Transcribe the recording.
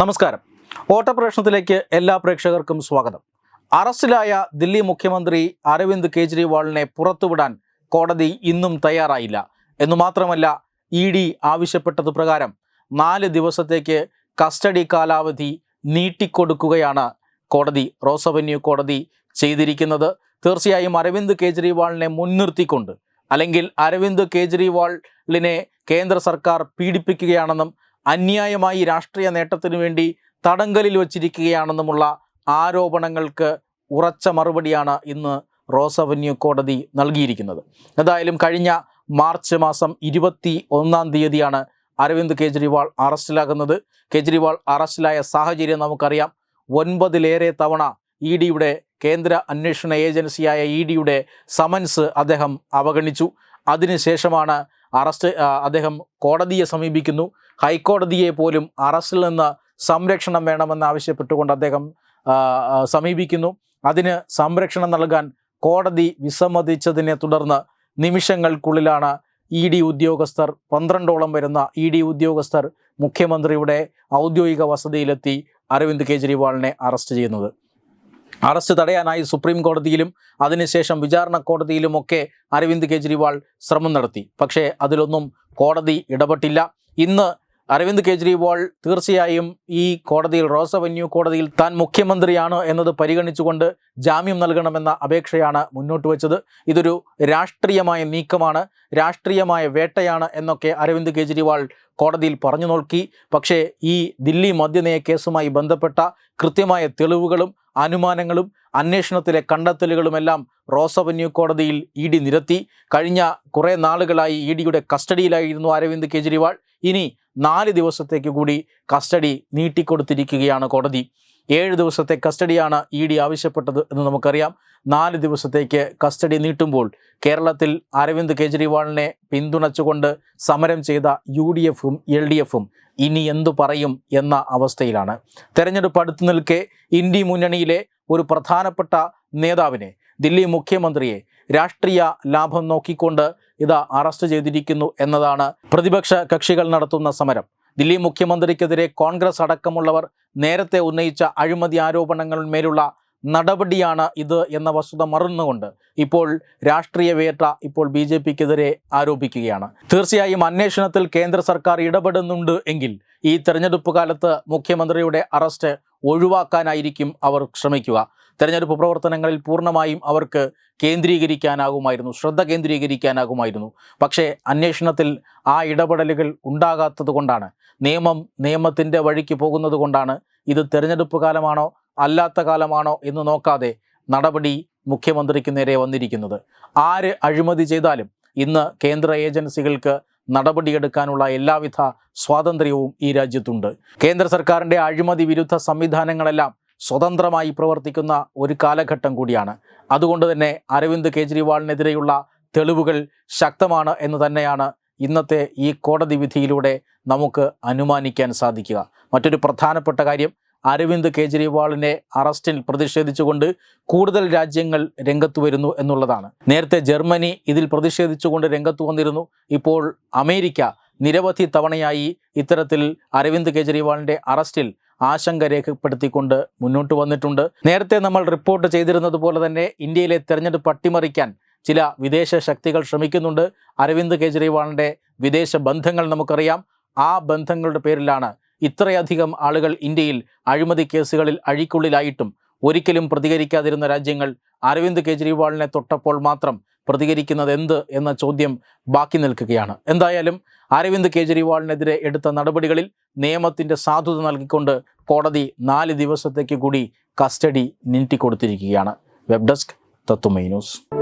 നമസ്കാരം. ഓട്ടപ്രേഷണത്തിലേക്ക് എല്ലാ പ്രേക്ഷകർക്കും സ്വാഗതം. അറസ്റ്റിലായ ദില്ലി മുഖ്യമന്ത്രി അരവിന്ദ് കെജ്രിവാളിനെ പുറത്തുവിടാൻ കോടതി ഇന്നും തയ്യാറായില്ല. എന്നു മാത്രമല്ല ഇ ഡി ആവശ്യപ്പെട്ടത് പ്രകാരം നാല് ദിവസത്തേക്ക് കസ്റ്റഡി കാലാവധി നീട്ടിക്കൊടുക്കുകയാണ് കോടതി റോസ് അവന്യൂ കോടതി ചെയ്തിരിക്കുന്നത്. തീർച്ചയായും അരവിന്ദ് കെജ്രിവാളിനെ മുൻനിർത്തിക്കൊണ്ട് അല്ലെങ്കിൽ അരവിന്ദ് കെജ്രിവാളിനെ കേന്ദ്ര സർക്കാർ പീഡിപ്പിക്കുകയാണെന്നും അന്യായമായി രാഷ്ട്രീയ നേട്ടത്തിനു വേണ്ടി തടങ്കലിൽ വച്ചിരിക്കുകയാണെന്നുമുള്ള ആരോപണങ്ങൾക്ക് ഉറച്ച മറുപടിയാണ് ഇന്ന് റോസ് അവന്യൂ കോടതി നൽകിയിരിക്കുന്നത്. എന്തായാലും കഴിഞ്ഞ മാർച്ച് മാസം ഇരുപത്തി ഒന്നാം തീയതിയാണ് അരവിന്ദ് കേജ്രിവാൾ അറസ്റ്റിലാകുന്നത്. കേജ്രിവാൾ അറസ്റ്റിലായ സാഹചര്യം നമുക്കറിയാം. ഒൻപതിലേറെ തവണ ഇ ഡിയുടെ കേന്ദ്ര അന്വേഷണ ഏജൻസിയായ ഇ ഡിയുടെ സമൻസ് അദ്ദേഹം അവഗണിച്ചു. അതിനുശേഷമാണ് അറസ്റ്റ് അദ്ദേഹം കോടതിയെ സമീപിക്കുന്നു. ഹൈക്കോടതിയെ പോലും അറസ്റ്റിൽ നിന്ന് സംരക്ഷണം വേണമെന്ന് ആവശ്യപ്പെട്ടുകൊണ്ട് അദ്ദേഹം സമീപിക്കുന്നു. അതിന് സംരക്ഷണം നൽകാൻ കോടതി വിസമ്മതിച്ചതിനെ തുടർന്ന് നിമിഷങ്ങൾക്കുള്ളിലാണ് ഇ ഡി ഉദ്യോഗസ്ഥർ പന്ത്രണ്ടോളം വരുന്ന ഇ ഡി ഉദ്യോഗസ്ഥർ മുഖ്യമന്ത്രിയുടെ ഔദ്യോഗിക വസതിയിലെത്തി അരവിന്ദ് കെജ്രിവാളിനെ അറസ്റ്റ് ചെയ്യുന്നത്. അറസ്റ്റ് തടയാനായി സുപ്രീം കോടതിയിലും അതിനുശേഷം വിചാരണ കോടതിയിലുമൊക്കെ അരവിന്ദ് കെജ്രിവാൾ ശ്രമം നടത്തി. പക്ഷേ അതിലൊന്നും കോടതി ഇടപെട്ടില്ല. ഇന്ന് അരവിന്ദ് കെജ്രിവാൾ തീർച്ചയായും ഈ കോടതിയിൽ റോസ് അവന്യൂ കോടതിയിൽ താൻ മുഖ്യമന്ത്രിയാണ് എന്നത് പരിഗണിച്ചുകൊണ്ട് ജാമ്യം നൽകണമെന്ന അപേക്ഷയാണ് മുന്നോട്ട് വെച്ചത്. ഇതൊരു രാഷ്ട്രീയമായ നീക്കമാണ് രാഷ്ട്രീയമായ വേട്ടയാണ് എന്നൊക്കെ അരവിന്ദ് കെജ്രിവാൾ കോടതിയിൽ പറഞ്ഞു നോക്കി. പക്ഷേ ഈ ദില്ലി മദ്യനയ കേസുമായി ബന്ധപ്പെട്ട കൃത്യമായ തെളിവുകളും അനുമാനങ്ങളും അന്വേഷണത്തിലെ കണ്ടെത്തലുകളുമെല്ലാം റോസ് അവന്യൂ കോടതിയിൽ ഇ ഡി നിരത്തി. കഴിഞ്ഞ കുറേ നാളുകളായി ഇ ഡിയുടെ കസ്റ്റഡിയിലായിരുന്നു അരവിന്ദ് കെജ്രിവാൾ. ഇനി നാല് ദിവസത്തേക്ക് കൂടി കസ്റ്റഡി നീട്ടിക്കൊടുത്തിരിക്കുകയാണ് കോടതി. ഏഴ് ദിവസത്തെ കസ്റ്റഡിയാണ് ഇ ഡി ആവശ്യപ്പെട്ടത് എന്ന് നമുക്കറിയാം. നാല് ദിവസത്തേക്ക് കസ്റ്റഡി നീട്ടുമ്പോൾ കേരളത്തിൽ അരവിന്ദ് കെജ്രിവാളിനെ പിന്തുണച്ചുകൊണ്ട് സമരം ചെയ്ത യു ഡി എഫും എൽ ഡി എഫും ഇനി എന്തു പറയും എന്ന അവസ്ഥയിലാണ്. തെരഞ്ഞെടുപ്പ് അടുത്തു നിൽക്കെ ഇന്ത്യ മുന്നണിയിലെ ഒരു പ്രധാനപ്പെട്ട നേതാവിനെ ദില്ലി മുഖ്യമന്ത്രിയെ രാഷ്ട്രീയ ലാഭം നോക്കിക്കൊണ്ട് ഇത് അറസ്റ്റ് ചെയ്തിരിക്കുന്നു എന്നതാണ് പ്രതിപക്ഷ കക്ഷികൾ നടത്തുന്ന സമരം. ദില്ലി മുഖ്യമന്ത്രിക്കെതിരെ കോൺഗ്രസ് അടക്കമുള്ളവർ നേരത്തെ ഉന്നയിച്ച അഴിമതി ആരോപണങ്ങളിന്മേലുള്ള നടപടിയാണ് ഇത് എന്ന വസ്തുത മറന്നുകൊണ്ട് ഇപ്പോൾ രാഷ്ട്രീയ വേട്ട ഇപ്പോൾ ബി ജെ പിക്കെതിരെ ആരോപിക്കുകയാണ്. തീർച്ചയായും അന്വേഷണത്തിൽ കേന്ദ്ര സർക്കാർ ഇടപെടുന്നുണ്ട് എങ്കിൽ ഈ തെരഞ്ഞെടുപ്പ് കാലത്ത് മുഖ്യമന്ത്രിയുടെ അറസ്റ്റ് ഒഴിവാക്കാനായിരിക്കും അവർ ശ്രമിക്കുക. തെരഞ്ഞെടുപ്പ് പ്രവർത്തനങ്ങളിൽ പൂർണമായും അവർക്ക് കേന്ദ്രീകരിക്കാനാകുമായിരുന്നു ശ്രദ്ധ കേന്ദ്രീകരിക്കാനാകുമായിരുന്നു. പക്ഷേ അന്വേഷണത്തിൽ ആ ഇടപെടലുകൾ ഉണ്ടാകാത്തത് നിയമം നിയമത്തിന്റെ വഴിക്ക് പോകുന്നത് കൊണ്ടാണ് ഇത് തെരഞ്ഞെടുപ്പ് കാലമാണോ അല്ലാത്ത കാലമാണോ എന്ന് നോക്കാതെ നടപടി മുഖ്യമന്ത്രിക്ക് നേരെ വന്നിരിക്കുന്നത്. ആര് അഴിമതി ചെയ്താലും ഇന്ന് കേന്ദ്ര ഏജൻസികൾക്ക് നടപടിയെടുക്കാനുള്ള എല്ലാവിധ സ്വാതന്ത്ര്യവും ഈ രാജ്യത്തുണ്ട്. കേന്ദ്ര സർക്കാരിന്റെ അഴിമതി വിരുദ്ധ സംവിധാനങ്ങളെല്ലാം സ്വതന്ത്രമായി പ്രവർത്തിക്കുന്ന ഒരു കാലഘട്ടം കൂടിയാണ്. അതുകൊണ്ട് തന്നെ അരവിന്ദ് കേജ്രിവാളിനെതിരെയുള്ള തെളിവുകൾ ശക്തമാണ് എന്ന് തന്നെയാണ് ഇന്നത്തെ ഈ കോടതി വിധിയിലൂടെ നമുക്ക് അനുമാനിക്കാൻ സാധിക്കുക. മറ്റൊരു പ്രധാനപ്പെട്ട കാര്യം അരവിന്ദ് കെജ്രിവാളിനെ അറസ്റ്റിൽ പ്രതിഷേധിച്ചുകൊണ്ട് കൂടുതൽ രാജ്യങ്ങൾ രംഗത്ത് വരുന്നു എന്നുള്ളതാണ്. നേരത്തെ ജർമ്മനി ഇതിൽ പ്രതിഷേധിച്ചുകൊണ്ട് രംഗത്ത് വന്നിരുന്നു. ഇപ്പോൾ അമേരിക്ക നിരവധി തവണയായി ഇത്തരത്തിൽ അരവിന്ദ് കെജ്രിവാളിന്റെ അറസ്റ്റിൽ ആശങ്ക രേഖപ്പെടുത്തിക്കൊണ്ട് മുന്നോട്ട് വന്നിട്ടുണ്ട്. നേരത്തെ നമ്മൾ റിപ്പോർട്ട് ചെയ്തിരുന്നത് പോലെ തന്നെ ഇന്ത്യയിലെ തെരഞ്ഞെടുപ്പ് അട്ടിമറിക്കാൻ ചില വിദേശ ശക്തികൾ ശ്രമിക്കുന്നുണ്ട്. അരവിന്ദ് കെജ്രിവാളിന്റെ വിദേശ ബന്ധങ്ങൾ നമുക്കറിയാം. ആ ബന്ധങ്ങളുടെ പേരിലാണ് ഇത്രയധികം ആളുകൾ ഇന്ത്യയിൽ അഴിമതി കേസുകളിൽ അഴിക്കുള്ളിലായിട്ടും ഒരിക്കലും പ്രതികരിക്കാതിരുന്ന രാജ്യങ്ങൾ അരവിന്ദ് കെജ്രിവാളിനെ തൊട്ടപ്പോൾ മാത്രം പ്രതികരിക്കുന്നത് എന്ത് എന്ന ചോദ്യം ബാക്കി നിൽക്കുകയാണ്. എന്തായാലും അരവിന്ദ് കെജ്രിവാളിനെതിരെ എടുത്ത നടപടികളിൽ നിയമത്തിന്റെ സാധുത നൽകിക്കൊണ്ട് കോടതി നാല് ദിവസത്തേക്ക് കൂടി കസ്റ്റഡി നീട്ടിക്കൊടുത്തിരിക്കുകയാണ്. വെബ് ഡെസ്ക് തത്തുമൈ ന്യൂസ്.